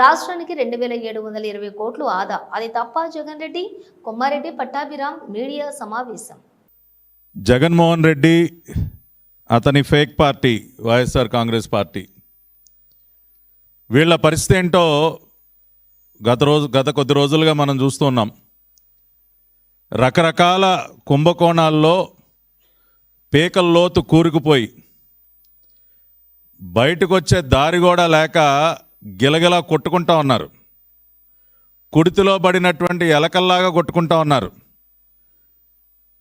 రాష్ట్రానికి రెండు వేల ఏడు వందల ఇరవై కోట్లు ఆదా. అది తప్ప జగన్ రెడ్డి కొమ్మారెడ్డి పట్టాభిరామ్ మీడియా సమావేశం. జగన్మోహన్ రెడ్డి అతని fake party YSR Congress party. వీళ్ళ పరిస్థితి ఏంటో గత రోజు గత కొద్ది రోజులుగా మనం చూస్తున్నాం రకరకాల కుంభకోణాల్లో పేకల్లోతు కూరుకుపోయి బయటకు వచ్చే దారి కూడా లేక గిలగిలా కొట్టుకుంటా ఉన్నారు. కుడితిలో పడినటువంటి ఎలకల్లాగా కొట్టుకుంటా ఉన్నారు.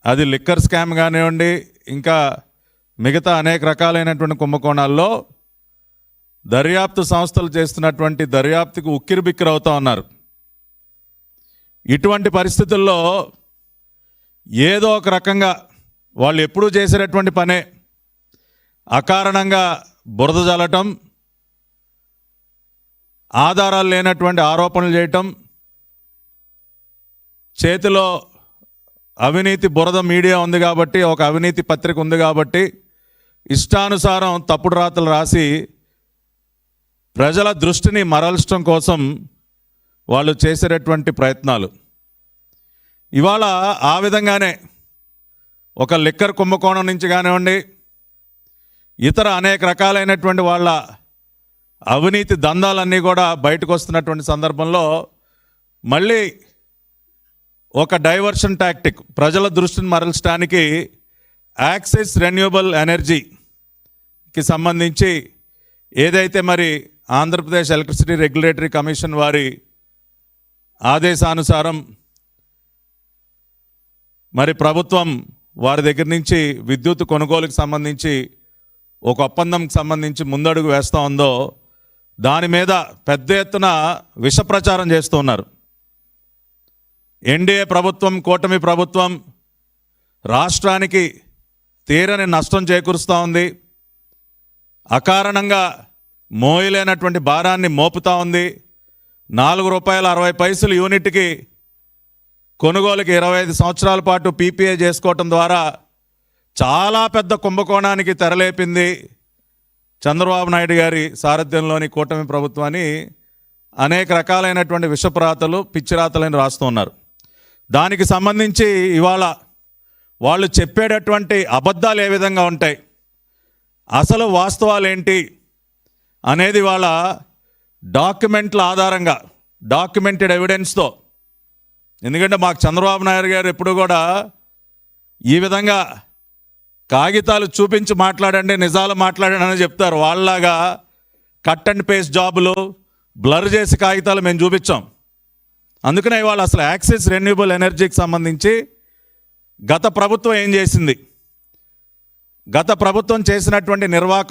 అది లిక్కర్ స్కామ్ కానివ్వండి ఇంకా మిగతా అనేక రకాలైనటువంటి కుంభకోణాల్లో దర్యాప్తు సంస్థలు చేస్తున్నటువంటి దర్యాప్తుకు ఉక్కిరి బిక్కిరి అవుతా ఉన్నారు. ఇటువంటి పరిస్థితుల్లో ఏదో ఒక రకంగా వాళ్ళు ఎప్పుడూ చేసేటటువంటి పనే అకారణంగా బురద జల్లటం ఆధారాలు లేనటువంటి ఆరోపణలు చేయటం చేతిలో అవినీతి బురద మీడియా ఉంది కాబట్టి ఒక అవినీతి పత్రిక ఉంది కాబట్టి ఇష్టానుసారం తప్పుడు రాతలు రాసి ప్రజల దృష్టిని మరల్చడం కోసం వాళ్ళు చేసేటటువంటి ప్రయత్నాలు. ఇవాళ ఆ విధంగానే ఒక లిక్కర్ కుంభకోణం నుంచి కానివ్వండి ఇతర అనేక రకాలైనటువంటి వాళ్ళ అవినీతి దందాలన్నీ కూడా బయటకు వస్తున్నటువంటి సందర్భంలో మళ్ళీ ఒక డైవర్షన్ టాక్టిక్ ప్రజల దృష్టిని మరల్చడానికి యాక్సెస్ రెన్యూబుల్ ఎనర్జీకి సంబంధించి ఏదైతే మరి ఆంధ్రప్రదేశ్ ఎలక్ట్రిసిటీ రెగ్యులేటరీ కమిషన్ వారి ఆదేశానుసారం మరి ప్రభుత్వం వారి దగ్గర నుంచి విద్యుత్ కొనుగోలుకు సంబంధించి ఒక ఒప్పందంకి సంబంధించి ముందడుగు వేస్తూ ఉందో దాని మీద పెద్ద ఎత్తున విష ప్రచారం చేస్తూ ఉన్నారు. ఎన్డీఏ ప్రభుత్వం కూటమి ప్రభుత్వం రాష్ట్రానికి తీరని నష్టం చేకూరుస్తూ ఉంది. అకారణంగా మోయలేనటువంటి భారాన్ని మోపుతా ఉంది. నాలుగు రూపాయల అరవై పైసలు యూనిట్కి కొనుగోలుకి ఇరవై ఐదు సంవత్సరాల పాటు పీపీఏ చేసుకోవటం ద్వారా చాలా పెద్ద కుంభకోణానికి తెరలేపింది. చంద్రబాబు నాయుడు గారి సారథ్యంలోని కూటమి ప్రభుత్వాన్ని అనేక రకాలైనటువంటి విషప్రాతలు పిచ్చిరాతలని రాస్తూ ఉన్నారు. దానికి సంబంధించి ఇవాళ వాళ్ళు చెప్పేటటువంటి అబద్ధాలు ఏ విధంగా ఉంటాయి? అసలు వాస్తవాలు ఏంటి? అనేది వాళ్ళ డాక్యుమెంట్ల ఆధారంగా డాక్యుమెంటెడ్ ఎవిడెన్స్తో. ఎందుకంటే మాకు చంద్రబాబు నాయుడు గారు ఎప్పుడు కూడా ఈ విధంగా కాగితాలు చూపించి మాట్లాడండి నిజాలు మాట్లాడండి అని చెప్తారు. వాళ్ళలాగా కట్ అండ్ పేస్ట్ జాబులు బ్లర్ చేసి కాగితాలు మేము చూపించాం. అందుకనే ఇవాళ అసలు యాక్సిస్ రెన్యూబుల్ ఎనర్జీకి సంబంధించి గత ప్రభుత్వం ఏం చేసింది? గత ప్రభుత్వం చేసినటువంటి నిర్వాహక